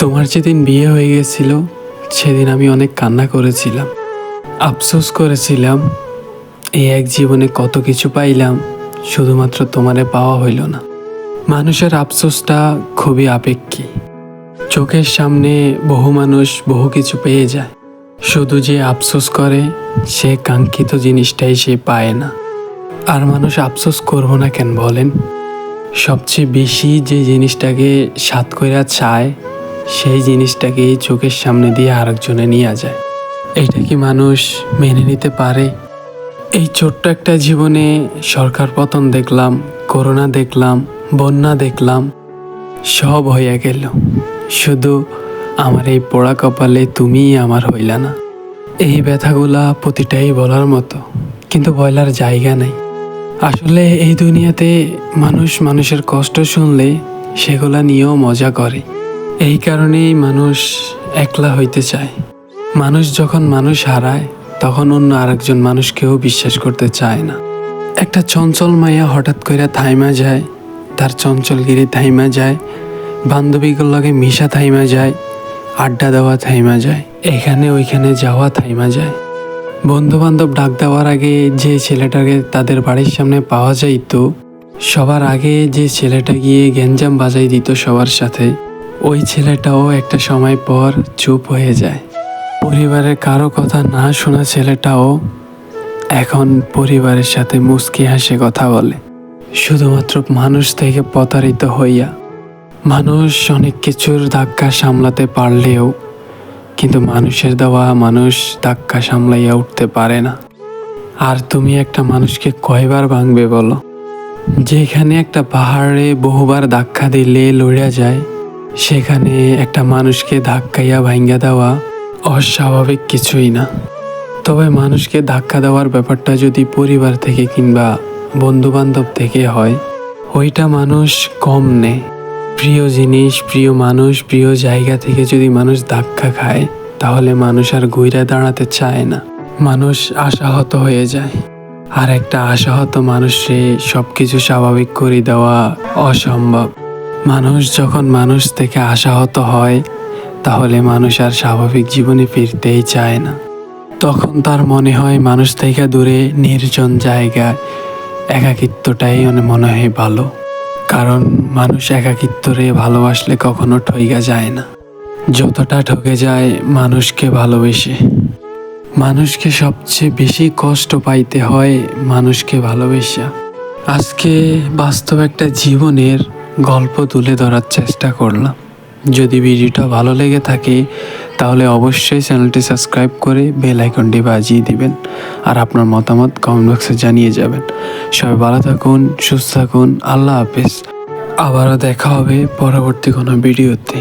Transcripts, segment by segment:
তোমার যেদিন বিয়ে হয়ে গেছিল, সেদিন আমি অনেক কান্না করেছিলাম। আফসোস করেছিলাম, এই এক জীবনে কত কিছু পাইলাম, শুধুমাত্র তোমারে পাওয়া হইল না। মানুষের আফসোসটা খুবই আপেক্ষী চোখের সামনে বহু মানুষ বহু কিছু পেয়ে যায়। শুধু যে আফসোস করে, সে কাঙ্ক্ষিত জিনিসটাই সে পায় না। আর মানুষ আফসোস করব না কেন বলেন? সবচেয়ে বেশি যে জিনিসটাকে সাত কইরা চায় সেই জিনিসটাকেই চোখের সামনে দিয়ে আরেকজনে নিয়ে যায়। এটা কি মানুষ মেনে নিতে পারে? এই ছোট্ট একটা জীবনে সরকার পতন দেখলাম, করোনা দেখলাম, বন্যা দেখলাম, সব হইয়া গেল। শুধু আমার এই পোড়া কপালে তুমিই আমার হইলা না। এই ব্যথাগুলা প্রতিটাই বলার মতো, কিন্তু বলার জায়গা নেই। আসলে এই দুনিয়াতে মানুষ মানুষের কষ্ট শুনলে সেগুলা নিয়েও মজা করে। এই কারণেই মানুষ একলা হইতে চায়। মানুষ যখন মানুষ হারায়, তখন অন্য আরেকজন মানুষকেও বিশ্বাস করতে চায় না। একটা চঞ্চল মাইয়া হঠাৎ করে থাইমা যায়, তার চঞ্চলগিরি থাইমা যায় বান্ধবীগুলোর লগে মিশা থাইমা যায়, আড্ডা দেওয়া থাইমা যায়, এখানে ওইখানে যাওয়া থাইমা যায়। বন্ধু বান্ধব ডাক দেওয়ার আগে যে ছেলেটাকে তাদের বাড়ির সামনে পাওয়া যাইতো, সবার আগে যে ছেলেটা গিয়ে গ্যাঞ্জাম বাজাই দিত সবার সাথে ওই ছেলেটাও একটা সময় পর চুপ হয়ে যায়। পরিবারের কারও কথা না শোনা ছেলেটাও এখন পরিবারের সাথে মুস্কি হাসে কথা বলে। শুধুমাত্র মানুষ থেকে প্রতারিত হইয়া। মানুষ অনেক কিছুর ধাক্কা সামলাতে পারলেও, কিন্তু মানুষের দেওয়া মানুষ ধাক্কা সামলাইয়া উঠতে পারে না। আর তুমি একটা মানুষকে কয়বার ভাঙবে বলো? যেখানে একটা পাহাড়ে বহুবার ধাক্কা দিলে লড়িয়া যায় সেখানে একটা মানুষকে ধাক্কাইয়া ভাঙ্গা দেওয়া অস্বাভাবিক কিছুই না। তবে মানুষকে ধাক্কা দেওয়ার ব্যাপারটা যদি পরিবার থেকে কিংবা বন্ধু বান্ধব থেকে হয়, ওইটা মানুষ কম নেয় প্রিয় জিনিস, প্রিয় মানুষ, প্রিয় জায়গা থেকে যদি মানুষ ধাক্কা খায়, তাহলে মানুষ আর ঘুরে দাঁড়াতে চায় না। মানুষ আশাহত হয়ে যায়। আর একটা আশাহত মানুষে সব কিছু স্বাভাবিক করে দেওয়া অসম্ভব। মানুষ যখন মানুষ থেকে আশাহত হয়, তাহলে মানুষ আর স্বাভাবিক জীবনে ফিরতেই চায় না। তখন তার মনে হয় মানুষ থেকে দূরে, নির্জন জায়গায় একাকিত্বটাই মনে হয় ভালো। কারণ মানুষ একাকিত্বরে ভালোবাসলে কখনো ঠইগা যায় না। যতটা ঠকে যায়, মানুষকে ভালোবেসে। মানুষকে সবচেয়ে বেশি কষ্ট পাইতে হয় মানুষকে ভালোবেসা। আজকে বাস্তব একটা জীবনের গল্প তুলে ধরার চেষ্টা করলাম। যদি ভিডিওটা ভালো লেগে থাকে, তাহলে অবশ্যই চ্যানেলটি সাবস্ক্রাইব করে বেল আইকনটি বাজিয়ে দিবেন আর আপনার মতামত কমেন্ট বক্সে জানিয়ে যাবেন। সবাই ভালো থাকুন, সুস্থ থাকুন, আল্লাহ হাফেজ। আবারও দেখা হবে পরবর্তী কোনো ভিডিওতে।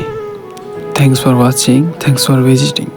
Thanks for watching thanks for visiting